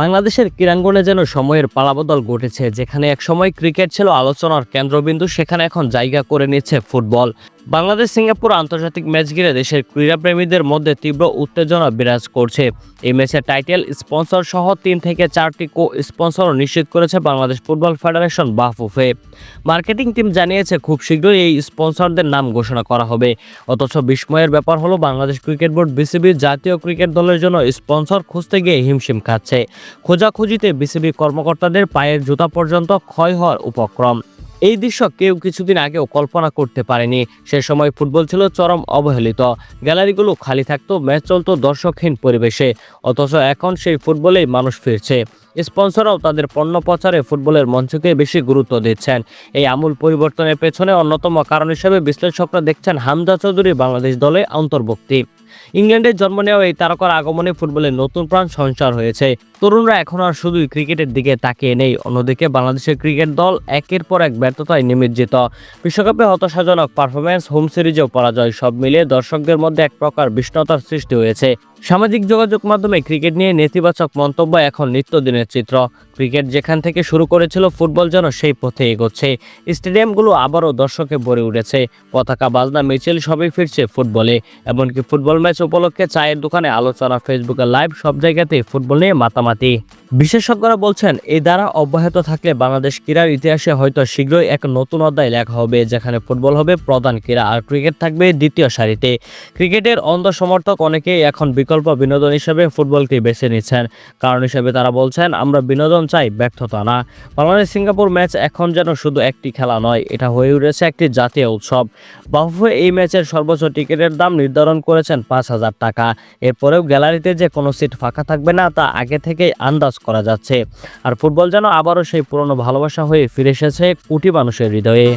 বাংলাদেশের ক্রীড়াঙ্গনে যেন সময়ের পালাবদল ঘটেছে, যেখানে এক সময় ক্রিকেট ছিল আলোচনার কেন্দ্রবিন্দু, সেখানে এখন জায়গা করে নিচ্ছে ফুটবল। বাংলাদেশ সিঙ্গাপুর আন্তর্জাতিক ম্যাচ ঘিরে দেশের ক্রীড়াপ্রেমীদের মধ্যে তীব্র উত্তেজনা বিরাজ করছে। এই ম্যাচের টাইটেল স্পন্সর সহ তিন থেকে চারটি কো স্পন্সর নিশ্চিত করেছে Bangladesh football federation Bafufe. Marketing team জানিয়েছে, খুব শীঘ্রই এই স্পন্সরদের নাম ঘোষণা করা হবে। অথচ বিস্ময়ের ব্যাপার হলো, বাংলাদেশ ক্রিকেট বোর্ড বিসিবি জাতীয় ক্রিকেট দলের জন্য স্পন্সর খুঁজতে গিয়ে হিমশিম খাচ্ছে। খোঁজাখুঁজিতে বিসিবি কর্মকর্তাদের পায়ের জুতা পর্যন্ত ক্ষয় হওয়ার উপক্রম। এই দৃশ্য কেউ কিছুদিন আগেও কল্পনা করতে পারেনি। সে সময় ফুটবল ছিল চরম অবহেলিত। গ্যালারিগুলো খালি থাকতো ম্যাচ চলতো দর্শকহীন পরিবেশে। অথচ এখন সেই ফুটবলেই মানুষ ফিরছে। স্পন্সররাও তাদের পণ্য প্রচারে ফুটবলের মঞ্চকে বেশি গুরুত্ব দিচ্ছেন। এই আমূল পরিবর্তনের পেছনে অন্যতম কারণ হিসেবে বিশ্লেষকরা দেখছেন হামজা চৌধুরী বাংলাদেশ দলে অন্তর্ভুক্তি। ইংল্যান্ডের জন্ম নেওয়া এই তারকার আগমনে ফুটবলের নতুন প্রাণ সঞ্চার হয়েছে। তরুণরা এখন আর শুধুই ক্রিকেটের দিকে তাকিয়ে নেই। অন্যদিকে বাংলাদেশের ক্রিকেট দল একের পর এক ব্যর্থতায় নিমজ্জিত। বিশ্বকাপে হতাশাজনক পারফরম্যান্স, হোম সিরিজেও পরাজয় সব মিলিয়ে দর্শকদের মধ্যে এক প্রকার বিষ্ণতার সৃষ্টি হয়েছে। সামাজিক যোগাযোগ মাধ্যমে ক্রিকেট নিয়ে নেতিবাচক মন্তব্য এখন নিত্যদিনের চিত্র ক্রিকেট যেখান থেকে শুরু করেছিল ফুটবল যেন সেই পথে এগোচ্ছে। স্টেডিয়ামগুলো আবারও দর্শকে ভরে উঠেছে। পতাকা, বাজনা, মিছিল সবই ফিরছে ফুটবলে। এমনকি ফুটবল ম্যাচ উপলক্ষে চায়ের দোকানে আলোচনা ফেসবুকে লাইভ সব জায়গাতেই ফুটবল নিয়ে মাতামাতি। বিশেষজ্ঞরা বলছেন, এই দ্বারা অব্যাহত থাকলে বাংলাদেশ ক্রীড়ার ইতিহাসে হয়তো শীঘ্রই এক নতুন অধ্যায় লেখা হবে, যেখানে ফুটবল হবে প্রধান ক্রীড়া আর ক্রিকেট থাকবে দ্বিতীয় সারিতে। ক্রিকেটের অন্ধ সমর্থক অনেকেই এখন বিকল্প বিনোদন হিসেবে ফুটবলকে বেছে নিচ্ছেন। কারণ হিসেবে তারা বলছেন, আমরা বিনোদন চাই ব্যর্থতা না। বাংলাদেশ সিঙ্গাপুর ম্যাচ এখন যেন শুধু একটি খেলা নয়, এটা হয়ে উঠেছে একটি জাতীয় উৎসব। বাফুফে এই ম্যাচের সর্বোচ্চ টিকিটের দাম নির্ধারণ করেছেন পাঁচ হাজার টাকা। এরপরেও গ্যালারিতে যে কোনো সিট ফাঁকা থাকবে না, তা আগে থেকেই আন্দাজ করা যাচ্ছে। আর ফুটবল যেন আবারও সেই পুরনো ভালোবাসা হয়ে ফিরে এসেছে কোটি মানুষের হৃদয়ে।